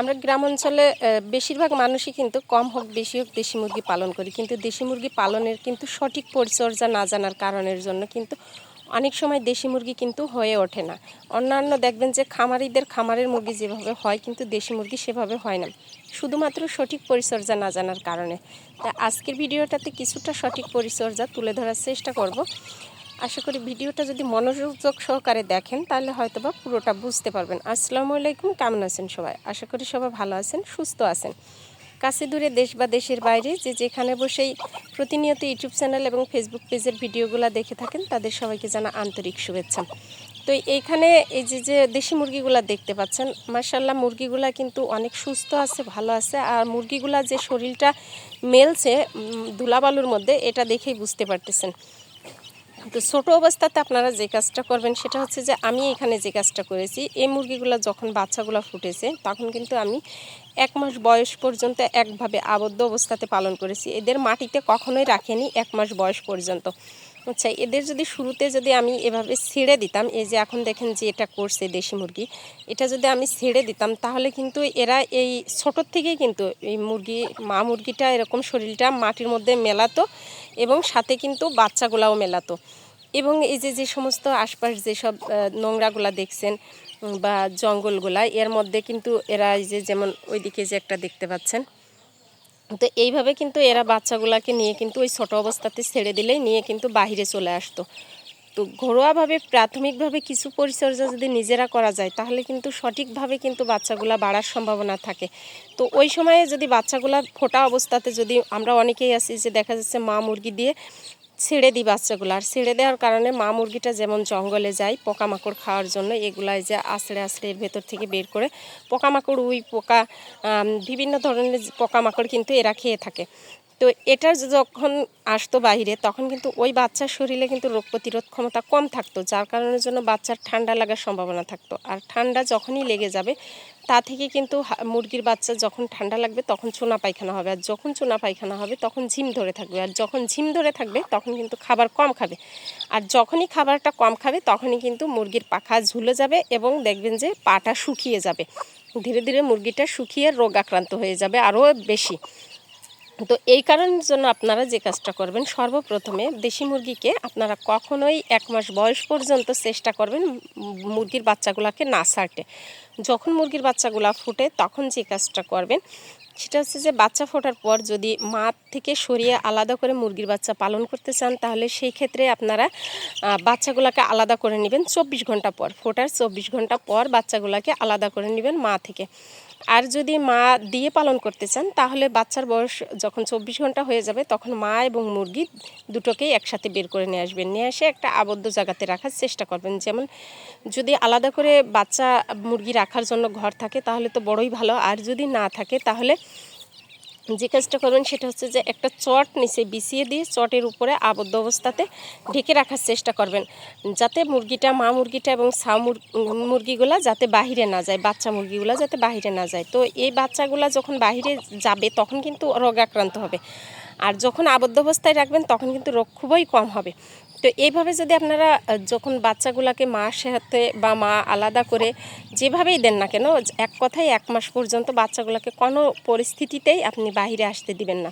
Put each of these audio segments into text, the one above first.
আমরা গ্রাম অঞ্চলে বেশিরভাগ মানুষই কিন্তু কম হোক বেশি হোক দেশি মুরগি পালন করি। কিন্তু দেশি মুরগি পালনের কিন্তু সঠিক পরিচর্যা না জানার কারণের জন্য কিন্তু অনেক সময় দেশি মুরগি কিন্তু হয়ে ওঠে না। অন্যান্য দেখবেন যে খামারিদের খামারের মুরগি যেভাবে হয়, কিন্তু দেশি মুরগি সেভাবে হয় না। শুধুমাত্র সঠিক পরিচর্যা না জানার কারণে। তা আজকের ভিডিওটাতে কিছুটা সঠিক পরিচর্যা তুলে ধরার চেষ্টা করব। আশা করি ভিডিওটা যদি মনোযোগ সহকারে দেখেন, তাহলে হয়তো বা পুরোটা বুঝতে পারবেন। আসসালামু আলাইকুম, কেমন আছেন সবাই? আশা করি সবাই ভালো আছেন, সুস্থ আছেন। কাছে দূরে দেশ বা দেশের বাইরে যে যেখানে বসেই প্রতিনিয়ত ইউটিউব চ্যানেল এবং ফেসবুক পেজের ভিডিওগুলো দেখে থাকেন, তাদের সবাইকে জানা আন্তরিক শুভেচ্ছা। তো এইখানে এই যে যে দেশি মুরগিগুলা দেখতে পাচ্ছেন মার্শাল্লাহ মুরগিগুলা কিন্তু অনেক সুস্থ আছে, ভালো আছে। আর মুরগিগুলা যে শরীরটা মেলছে ধুলাবালুর মধ্যে, এটা দেখেই বুঝতে পারতেছেন। তো ছোটো অবস্থাতে আপনারা যে কাজটা করবেন সেটা হচ্ছে যে আমি এখানে যে কাজটা করেছি, এই মুরগিগুলো যখন বাচ্চাগুলো ফুটেছে, তখন কিন্তু আমি এক মাস বয়স পর্যন্ত একভাবে আবদ্ধ অবস্থাতে পালন করেছি। এদের মাটিতে কখনোই রাখেনি এক মাস বয়স পর্যন্ত। আচ্ছা এদের যদি শুরুতে যদি আমি এভাবে ছেড়ে দিতাম, এই যে এখন দেখেন যে এটা করছে দেশি মুরগি, এটা যদি আমি ছেড়ে দিতাম, তাহলে কিন্তু এরা এই ছোটোর থেকেই কিন্তু এই মুরগি, মা মুরগিটা এরকম শরীরটা মাটির মধ্যে মেলাতো এবং সাথে কিন্তু বাচ্চাগুলাও মেলাতো। এবং এই যে যে সমস্ত আশপাশ যেসব নোংরাগুলা দেখছেন বা জঙ্গলগুলা, এর মধ্যে কিন্তু এরা এই যে, যেমন ওইদিকে যে একটা দেখতে পাচ্ছেন তো এইভাবে কিন্তু এরা বাচ্চাগুলাকে নিয়ে কিন্তু ওই ছোটো অবস্থাতে ছেড়ে দিলেই নিয়ে কিন্তু বাহিরে চলে আসতো। তো ঘরোয়াভাবে প্রাথমিকভাবে কিছু পরিচর্যা যদি নিজেরা করা যায়, তাহলে কিন্তু সঠিকভাবে কিন্তু বাচ্চাগুলা বাড়ার সম্ভাবনা থাকে। তো ওই সময়ে যদি বাচ্চাগুলা ফোটা অবস্থাতে যদি আমরা অনেকেই আছি যে দেখা যাচ্ছে মা মুরগি দিয়ে ছেড়ে দিই বাচ্চাগুলো। আর ছেড়ে দেওয়ার কারণে মা মুরগিটা যেমন জঙ্গলে যায়, পোকামাকড় খাওয়ার জন্য এগুলাই যে আশ্রে আশ্রে এর ভেতর থেকে বের করে পোকামাকড়, উই পোকা বিভিন্ন ধরনের পোকামাকড় কিন্তু এরা খেয়ে থাকে। তো এটার যখন আসতো বাইরে তখন কিন্তু ওই বাচ্চার শরীরে কিন্তু রোগ প্রতিরোধ ক্ষমতা কম থাকতো, যার কারণের জন্য বাচ্চার ঠান্ডা লাগার সম্ভাবনা থাকতো। আর ঠান্ডা যখনই লেগে যাবে, তা থেকে কিন্তু মুরগির বাচ্চা যখন ঠান্ডা লাগবে, তখন চুনা পায়খানা হবে। আর যখন চুনা পায়খানা হবে, তখন ঝিম ধরে থাকবে। আর যখন ঝিম ধরে থাকবে, তখন কিন্তু খাবার কম খাবে। আর যখনই খাবারটা কম খাবে, তখনই কিন্তু মুরগির পাখা ঝুলে যাবে এবং দেখবেন যে পাটা শুকিয়ে যাবে। ধীরে ধীরে মুরগিটা শুকিয়ে রোগ আক্রান্ত হয়ে যাবে আরও বেশি। তো এই কারণের জন্য আপনারা যে কাজটা করবেন, সর্বপ্রথমে দেশি মুরগিকে আপনারা কখনোই এক মাস বয়স পর্যন্ত চেষ্টা করবেন মুরগির বাচ্চাগুলোকে না ছাড়তে। যখন মুরগির বাচ্চাগুলো ফুটে তখন যে কাজটা করবেন, সেটা হচ্ছে যে বাচ্চা ফোটার পর যদি মা থেকে সরিয়ে আলাদা করে মুরগির বাচ্চা পালন করতে চান, তাহলে সেই ক্ষেত্রে আপনারা বাচ্চাগুলোকে আলাদা করে নেবেন চব্বিশ ঘণ্টা পর। ফোটার চব্বিশ ঘণ্টা পর বাচ্চাগুলোকে আলাদা করে নেবেন মা থেকে। আর যদি মা দিয়ে পালন করতে চান, তাহলে বাচ্চার বয়স যখন চব্বিশ ঘণ্টা হয়ে যাবে, তখন মা এবং মুরগি দুটোকেই একসাথে বের করে নিয়ে আসবেন। নিয়ে এসে একটা আবদ্ধ জায়গাতে রাখার চেষ্টা করবেন। যেমন যদি আলাদা করে বাচ্চা মুরগি রাখার জন্য ঘর থাকে, তাহলে তো বড়ই ভালো। আর যদি না থাকে, তাহলে যে কাজটা করবেন সেটা হচ্ছে যে একটা চট নিচে বিছিয়ে দিয়ে চটের উপরে আবদ্ধ অবস্থাতে ঢেকে রাখার চেষ্টা করবেন, যাতে মুরগিটা, মা মুরগিটা এবং সা মুরগিগুলা যাতে বাহিরে না যায়, বাচ্চা মুরগিগুলা যাতে বাহিরে না যায়। তো এই বাচ্চাগুলা যখন বাহিরে যাবে তখন কিন্তু রোগ আক্রান্ত হবে। আর যখন আবদ্ধ অবস্থায় রাখবেন তখন কিন্তু রোগ খুবই কম হবে। তো এইভাবে যদি আপনারা যখন বাচ্চাগুলোকে মার সাথে বা মা আলাদা করে যেভাবেই দেন না কেন, এক কথায় এক মাস পর্যন্ত বাচ্চাগুলোকে কোনো পরিস্থিতিতেই আপনি বাহিরে আসতে দিবেন না।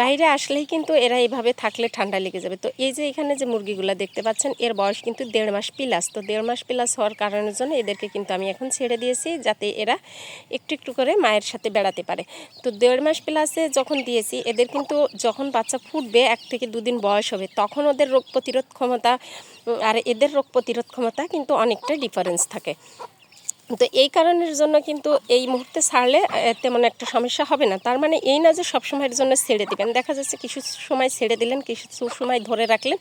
বাইরে আসলেই কিন্তু এরা এইভাবে থাকলে ঠান্ডা লেগে যাবে। তো এই যে এখানে যে মুরগিগুলো দেখতে পাচ্ছেন, এর বয়স কিন্তু দেড় মাস প্লাস তো দেড় মাস প্লাস হওয়ার কারণের জন্য এদেরকে কিন্তু আমি এখন ছেড়ে দিয়েছি যাতে এরা একটু একটু করে মায়ের সাথে বেড়াতে পারে। তো দেড় মাস প্লাসে যখন দিয়েছি, এদের কিন্তু যখন বাচ্চা ফুটবে, এক থেকে দুদিন বয়স হবে, তখন ওদের রোগ প্রতিরোধ ক্ষমতা, আর এদের রোগ প্রতিরোধ ক্ষমতা কিন্তু অনেকটা ডিফারেন্স থাকে। তো এই কারণের জন্য কিন্তু এই মুহূর্তে ছাড়লে তেমন একটা সমস্যা হবে না। তার মানে এই না যে সবসময়ের জন্য ছেড়ে দিবেন। দেখা যাচ্ছে কিছু সময় ছেড়ে দিলেন, কিছু সময় ধরে রাখলেন।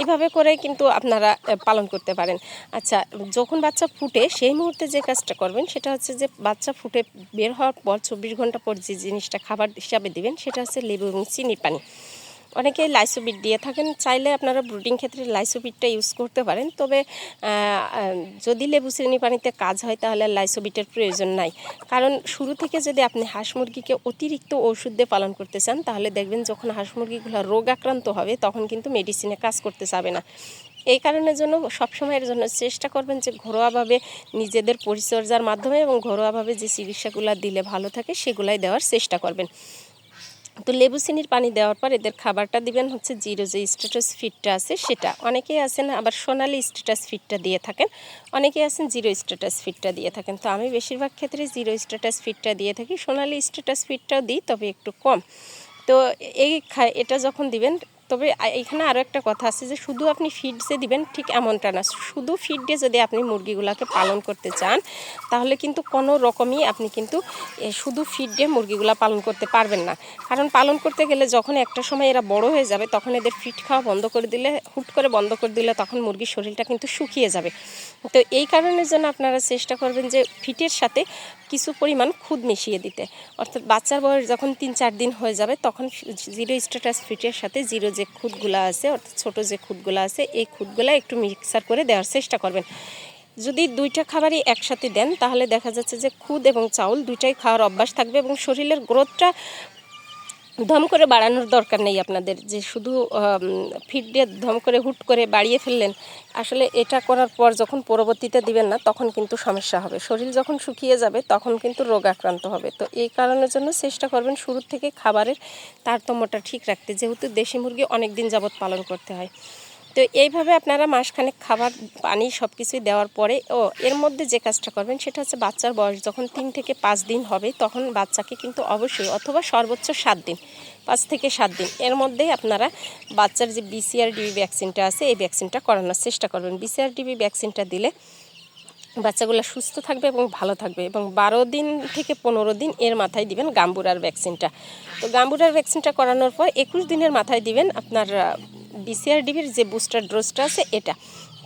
এইভাবে করে কিন্তু আপনারা পালন করতে পারেন। আচ্ছা যখন বাচ্চা ফুটে, সেই মুহূর্তে যে কাজটা করবেন, সেটা হচ্ছে যে বাচ্চা ফুটে বের হওয়ার পর, চব্বিশ ঘণ্টা পর যে জিনিসটা খাবার হিসাবে দিবেন, সেটা হচ্ছে লেবু এবং চিনি পানি। অনেকে লাইসোবিট দিয়ে থাকেন, চাইলে আপনারা ব্রুডিং ক্ষেত্রে লাইসোবিটটা ইউজ করতে পারেন। তবে যদি লেবু চিনি পানিতে কাজ হয়, তাহলে লাইসোবিটের প্রয়োজন নাই। কারণ শুরু থেকে যদি আপনি হাঁস মুরগিকে অতিরিক্ত ওষুধ দিয়ে পালন করতে চান, তাহলে দেখবেন যখন হাঁস মুরগিগুলো রোগ আক্রান্ত হবে, তখন কিন্তু মেডিসিনে কাজ করতে চাবে না। এই কারণের জন্য সবসময়ের জন্য চেষ্টা করবেন যে ঘরোয়াভাবে নিজেদের পরিচর্যার মাধ্যমে এবং ঘরোয়াভাবে যে চিকিৎসাগুলো দিলে ভালো থাকে, সেগুলাই দেওয়ার চেষ্টা করবেন। তো লেবু চিনির পানি দেওয়ার পর এদের খাবারটা দিবেন হচ্ছে জিরো যে স্ট্যাটাস ফিটটা আছে সেটা। অনেকেই আছেন আবার সোনালি স্ট্যাটাস ফিটটা দিয়ে থাকেন, অনেকেই আছেন জিরো স্ট্যাটাস ফিটটা দিয়ে থাকেন। তো আমি বেশিরভাগ ক্ষেত্রে জিরো স্ট্যাটাস ফিটটা দিয়ে থাকি, সোনালি স্ট্যাটাস ফিটটাও দিই, তবে একটু কম। তো এই এটা যখন দিবেন তবে এখানে আরও একটা কথা আছে যে শুধু আপনি ফিড যে দিবেন, ঠিক এমনটা না। শুধু ফিড দিয়ে যদি আপনি মুরগিগুলোকে পালন করতে চান, তাহলে কিন্তু কোনো রকমই আপনি কিন্তু শুধু ফিড দিয়ে মুরগিগুলো পালন করতে পারবেন না। কারণ পালন করতে গেলে যখন একটা সময় এরা বড় হয়ে যাবে, তখন এদের ফিড খাওয়া বন্ধ করে দিলে, হুট করে বন্ধ করে দিলে তখন মুরগির শরীরটা কিন্তু শুকিয়ে যাবে। তো এই কারণের জন্য আপনারা চেষ্টা করবেন যে ফিটের সাথে কিছু পরিমাণ খুদ মিশিয়ে দিতে। অর্থাৎ বাচ্চার বয়স যখন তিন চার দিন হয়ে যাবে, তখন জিরো স্ট্যাটাস ফিটের সাথে জিরো যে খুঁতগুলো আছে, অর্থাৎ ছোটো যে খুঁতগুলো আছে, এই খুঁতগুলো একটু মিক্সার করে দেওয়ার চেষ্টা করবেন। যদি দুইটা খাবারই একসাথে দেন, তাহলে দেখা যাচ্ছে যে খুদ এবং চাউল দুইটাই খাওয়ার অভ্যাস থাকবে এবং শরীরের গ্রোথটা ধম করে বাড়ানোর দরকার নেই আপনাদের, যে শুধু ফিট দিয়ে ধম করে হুট করে বাড়িয়ে ফেললেন, আসলে এটা করার পর যখন পরবর্তীতে দিবেন না, তখন কিন্তু সমস্যা হবে। শরীর যখন শুকিয়ে যাবে, তখন কিন্তু রোগ আক্রান্ত হবে। তো এই কারণের জন্য চেষ্টা করবেন শুরু থেকে খাবারের তারতম্যটা ঠিক রাখতে, যেহেতু দেশি মুরগি অনেক দিন যাবৎ পালন করতে হয়। তো এইভাবে আপনারা মাসখানেক খাবার, পানি সব কিছুই দেওয়ার পরে, ও, এর মধ্যে যে কাজটা করবেন সেটা হচ্ছে বাচ্চার বয়স যখন তিন থেকে পাঁচ দিন হবে, তখন বাচ্চাকে কিন্তু অবশ্যই, অথবা সর্বোচ্চ সাত দিন, পাঁচ থেকে সাত দিন, এর মধ্যেই আপনারা বাচ্চার যে বিসিআরডিবি ভ্যাকসিনটা আছে, এই ভ্যাকসিনটা করানোর চেষ্টা করবেন। বিসিআরডিবি ভ্যাকসিনটা দিলে বাচ্চাগুলো সুস্থ থাকবে এবং ভালো থাকবে এবং বারো দিন থেকে পনেরো দিন এর মাথায় দিবেন গাম্বুরার ভ্যাকসিনটা। তো গাম্বুরার ভ্যাকসিনটা করানোর পর একুশ দিনের মাথায় দিবেন আপনার বিসিআরডিবির যে বুস্টার ডোজটা আছে এটা।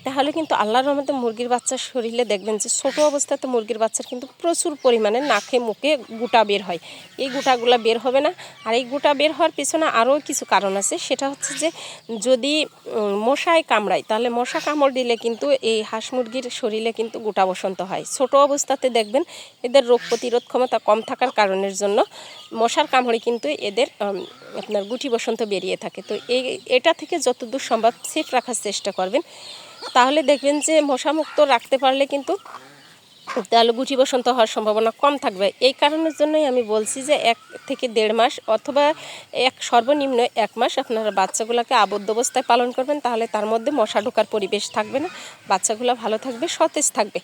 তাহলে কিন্তু আল্লাহর রহমতে মুরগির বাচ্চার শরীরে দেখবেন যে ছোটো অবস্থাতে মুরগির বাচ্চার কিন্তু প্রচুর পরিমাণে নাকে মুখে গুটা বের হয়। এই গুটাগুলো বের হবে না। আর এই গুটা বের হওয়ার পিছনে আরও কিছু কারণ আছে। সেটা হচ্ছে যে যদি মশায় কামড়ায়, তাহলে মশা কামড় দিলে কিন্তু এই হাঁস মুরগির শরীরে কিন্তু গোটা বসন্ত হয়। ছোট অবস্থাতে দেখবেন এদের রোগ প্রতিরোধ ক্ষমতা কম থাকার কারণের জন্য মশার কামড়ে কিন্তু এদের আপনার গুটি বসন্ত বেরিয়ে থাকে। তো এই, এটা থেকে যতদূর সম্ভব সেফ রাখার চেষ্টা করবেন। তাহলে দেখবেন যে মশামুক্ত রাখতে পারলে কিন্তু তাহলে গুটি বসন্ত হওয়ার সম্ভাবনা কম থাকবে। এই কারণের জন্যই আমি বলছি যে এক থেকে দেড় মাস অথবা এক সর্বনিম্ন এক মাস আপনারা বাচ্চাগুলোকে আবদ্ধ অবস্থায় পালন করবেন, তাহলে তার মধ্যে মশা ঢোকার পরিবেশ থাকবে না, বাচ্চাগুলো ভালো থাকবে, সতেজ থাকবে।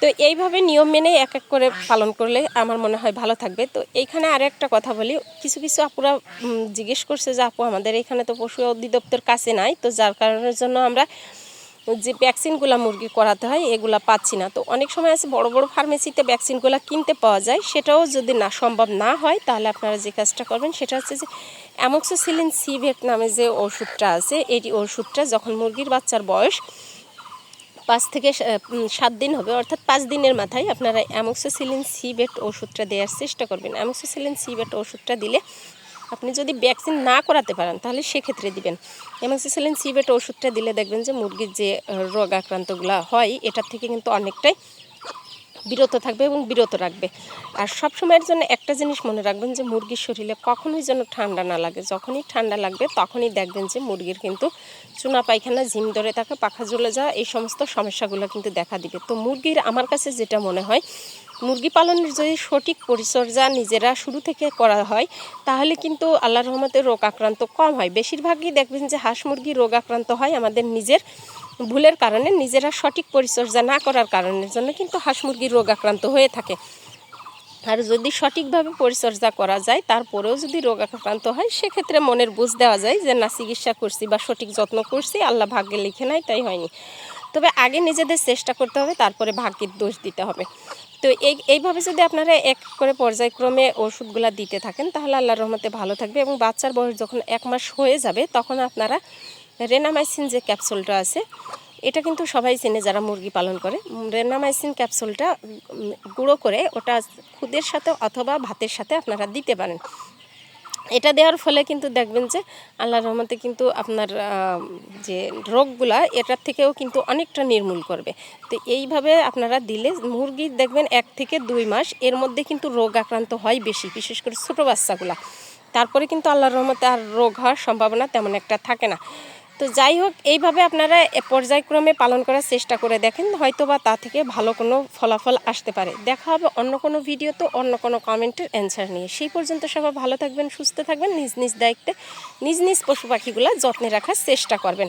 তো এইভাবে নিয়ম মেনে এক এক করে পালন করলে আমার মনে হয় ভালো থাকবে। তো এইখানে আর একটা কথা বলি, কিছু কিছু আপুরা জিজ্ঞেস করছে যে, আপু, আমাদের এখানে তো পশু অধিদপ্তর কাছে নাই। তো যার কারণের জন্য আমরা যে ভ্যাকসিনগুলো মুরগি করাতে হয়, এগুলা পাচ্ছি না। তো অনেক সময় আছে বড় বড় ফার্মেসিতে ভ্যাকসিনগুলো কিনতে পাওয়া যায়, সেটাও যদি না সম্ভব না হয়, তাহলে আপনারা যে কাজটা করবেন সেটা হচ্ছে যে অ্যামক্সোসিলিন সিভেট নামে যে ওষুধটা আছে এই ওষুধটা যখন মুরগির বাচ্চার বয়স পাঁচ থেকে সাত দিন হবে, অর্থাৎ পাঁচ দিনের মাথায় আপনারা অ্যামক্সোসিলিন সিবেট ওষুধটা দেওয়ার চেষ্টা করবেন। অ্যামক্সোসিলিন সিবেট ওষুধটা দিলে আপনি যদি ভ্যাকসিন না করাতে পারেন, তাহলে সেক্ষেত্রে দিবেন। অ্যামক্সোসিলিন সিবেট ওষুধটা দিলে দেখবেন যে মুরগির যে রোগ আক্রান্তগুলো হয়, এটার থেকে কিন্তু অনেকটাই বিরত থাকবে এবং বিরত রাখবে। আর সব সময়ের জন্য একটা জিনিস মনে রাখবেন যে, মুরগির শরীরে কখনোই যেন ঠান্ডা না লাগে। যখনই ঠান্ডা লাগবে, তখনই দেখবেন যে, মুরগির কিন্তু চুনা পায়খানা, ঝিম ধরে থাকে, পাখা জ্বলে যাওয়া, এই সমস্ত সমস্যাগুলো কিন্তু দেখা দিবে। তো মুরগির আমার কাছে যেটা মনে হয়, মুরগি পালনের যদি সঠিক পরিচর্যা নিজেরা শুরু থেকে করা হয়, তাহলে কিন্তু আল্লাহ রহমতে রোগ আক্রান্ত কম হয়। বেশিরভাগই দেখবেন যে, হাঁস মুরগি রোগ আক্রান্ত হয় আমাদের নিজের ভুলের কারণে নিজেরা সঠিক পরিচর্যা না করার কারণের জন্য কিন্তু হাঁস মুরগির রোগ আক্রান্ত হয়ে থাকে। আর যদি সঠিকভাবে পরিচর্যা করা যায়, তারপরেও যদি রোগ আক্রান্ত হয়, সেক্ষেত্রে মনের বুঝ দেওয়া যায় যে, না, চিকিৎসা করছি বা সঠিক যত্ন করছি, আল্লাহ ভাগ্যে লিখে নাই, তাই হয়নি। তবে আগে নিজেদের চেষ্টা করতে হবে, তারপরে ভাগ্যের দোষ দিতে হবে। তো এই, এইভাবে যদি আপনারা এক করে পর্যায়ক্রমে ওষুধগুলো দিতে থাকেন, তাহলে আল্লাহর রহমতে ভালো থাকবে এবং বাচ্চার বয়স যখন এক মাস হয়ে যাবে, তখন আপনারা রেনামাইসিন যে ক্যাপসুলটা আছে, এটা কিন্তু সবাই চেনে যারা মুরগি পালন করে। রেনামাইসিন ক্যাপসুলটা গুঁড়ো করে ওটা খুদের সাথে অথবা ভাতের সাথে আপনারা দিতে পারেন। এটা দেওয়ার ফলে কিন্তু দেখবেন যে আল্লাহর রহমতে কিন্তু আপনার যে রোগগুলা, এটার থেকেও কিন্তু অনেকটা নির্মূল করবে। তো এইভাবে আপনারা দিলে মুরগি দেখবেন এক থেকে দুই মাস এর মধ্যে কিন্তু রোগ আক্রান্ত হয় বেশি, বিশেষ করে ছোটো বাচ্চাগুলা। তারপরে কিন্তু আল্লাহর রহমতে আর রোগ হওয়ার সম্ভাবনা তেমন একটা থাকে না। তো যাই হোক, এইভাবে আপনারা পর্যায়ক্রমে পালন করার চেষ্টা করে দেখেন হয়তো বা তা থেকে ভালো কোনো ফলাফল আসতে পারে। দেখা হবে অন্য কোনো ভিডিও তো অন্য কোনো কমেন্টের অ্যান্সার নিয়ে। সেই পর্যন্ত সবাই ভালো থাকবেন, সুস্থ থাকবেন, নিজ নিজ দায়িত্বে, নিজ নিজ পশু পাখিগুলো যত্নে রাখার চেষ্টা করবেন।